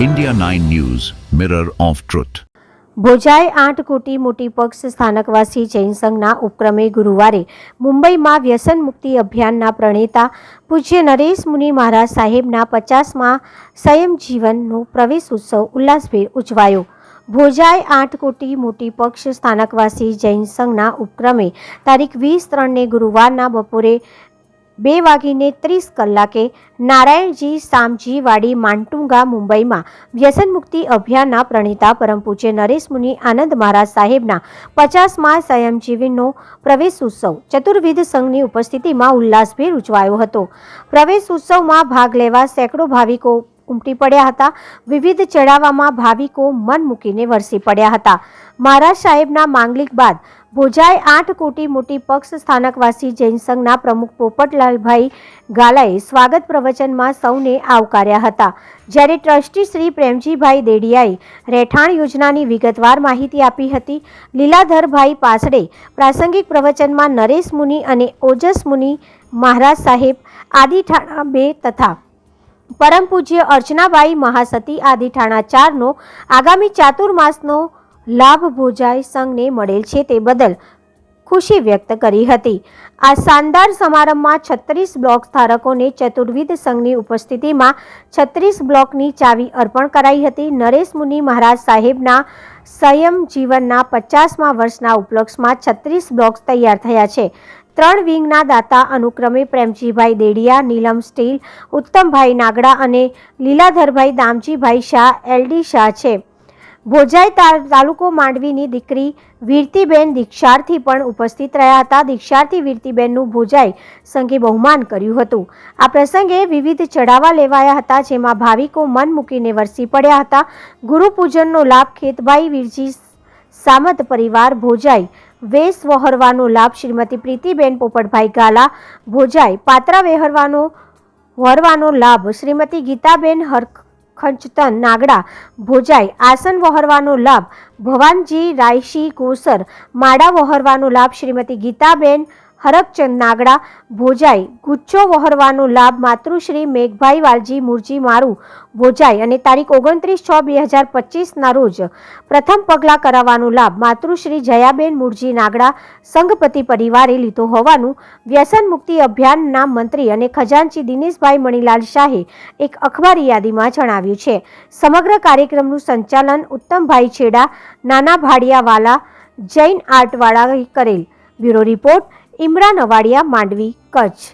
India 9 News, Mirror of Truth. Bhojai આઠ કોટી મોટી પક્ષ સ્થાનકવાસી જૈન સંઘના ઉપક્રમે ગુરુવારે મુંબઈમાં વ્યસન મુક્તિ અભિયાનના પ્રણેતા પૂજ્ય નરેશ મુનિ મહારાજ સાહેબના પચાસમાં સંયમ જીવનનો પ્રવેશ ઉત્સવ ઉલ્લાસભેર ઉજવાયો ભોજાઈ આઠ કોટી મોટી પક્ષ સ્થાનકવાસી જૈન સંઘના ઉપક્રમે તારીખ વીસ ત્રણને ગુરુવારના બપોરે બે વાગીને ત્રીસ કલાકે નારાયણજી સામજીવાડી માંટુંગા મુંબઈમાં વ્યસન મુક્તિ અભિયાનના પ્રણેતા પરમ પૂજ્ય નરેશ મુનિ આનંદ મહારાજ સાહેબના પચાસમાં સંયમજીવીનો પ્રવેશ ઉત્સવ ચતુર્વિધ સંઘની ઉપસ્થિતિમાં ઉલ્લાસભેર ઉજવાયો હતો. પ્રવેશ ઉત્સવમાં ભાગ લેવા સેંકડો ભાવિકો ઉમટી પડ્યા હતા. વિવિધ ચડાવવામાં ભાવિકો મન મૂકીને વરસી પડ્યા હતા. મહારાજ સાહેબના માંગલિક બાદ ભોજાએ આઠ કોટી મોટી પક્ષ સ્થાનકવાસી જૈન સંઘના પ્રમુખ પોપટલાલભાઈ ગાલાએ સ્વાગત પ્રવચનમાં સૌને આવકાર્યા હતા. જ્યારે ટ્રસ્ટી શ્રી પ્રેમજીભાઈ દેડિયાએ રહેઠાણ યોજનાની વિગતવાર માહિતી આપી હતી, લીલાધરભાઈ પાસડે પ્રાસંગિક પ્રવચનમાં નરેશ મુનિ અને ઓજસ મુનિ મહારાજ સાહેબ આદિઠાણા બે તથા પરમ પૂજ્ય અર્ચનાબાઈ મહાસતી આદિ ઠાણા ચારનો આગામી ચાતુર્માસનો લાભ ભોજાઈ સંઘને મળેલ છે તે બદલ ખુશી વ્યક્ત કરી હતી. આ શાનદાર સમારંભમાં છત્રીસ બ્લોક ધારકોને ચતુર્વિધ સંઘની ઉપસ્થિતિમાં છત્રીસ બ્લોકની ચાવી અર્પણ કરાઈ હતી. નરેશ મુનિ મહારાજ સાહેબના સંયમ જીવનના પચાસમા વર્ષના ઉપલક્ષમાં છત્રીસ બ્લોક્સ તૈયાર થયા છે. ત્રણ વિંગના દાતા અનુક્રમે પ્રેમજીભાઈ દેડિયા, નીલમ સ્ટીલ, ઉત્તમભાઈ નાગડા અને લીલાધરભાઈ દામજીભાઈ શાહ એલડી શાહ છે. ભોજાઈ તાલુકો માંડવીની દીકરી વીરતીબેન દીક્ષાર્થી પણ ઉપસ્થિત રહ્યા હતા. દીક્ષાર્થી વીરતીબેનનું ભોજાઈ સંઘે બહુમાન કર્યું હતું. આ પ્રસંગે વિવિધ ચડાવા લેવાયા હતા, જેમાં ભાવિકો મન મૂકીને વરસી પડ્યા હતા. ગુરુપૂજનનો લાભ ખેતભાઈ વીરજી સામત પરિવાર ભોજાઈ વેશ વહોરવાનો લાભ શ્રીમતી પ્રીતિબેન પોપટભાઈ ગાલા ભોજાઈ પાત્રા વહેરવાનો વહરવાનો લાભ શ્રીમતી ગીતાબેન હરખંચતન નાગડા ભોજાઈ આસન વહરવાનો લાભ ભવાનજી રાયશી કોસર માળા વહરવાનો લાભ શ્રીમતી ગીતાબેન હરકચંદ નાગડા, ભોજાઈ, ગુચ્છો વહરવાનો લાભ માતૃશ્રી મેઘભાઈ વાલજી મુરજી મારું, ભોજાઈ અને તારીખ ઓગણત્રીસ છ બે હજાર પચીસના રોજ પ્રથમ પગલાં કરાવવાનો લાભ માતૃશ્રી જયાબેન મુરજી નાગડા, સંઘપતિ પરિવારે લીધો હોવાનું વ્યસન મુક્તિ અભિયાનના મંત્રી અને ખજાનચી દિનેશભાઈ મણીલાલ શાહે એક અખબારી યાદીમાં જણાવ્યું છે. સમગ્ર કાર્યક્રમનું સંચાલન ઉત્તમભાઈ છેડા, નાના ભાડિયાવાલા, જૈન આર્ટવાળાએ કરેલ. Bureau report Imran Avadiya Mandvi Kutch.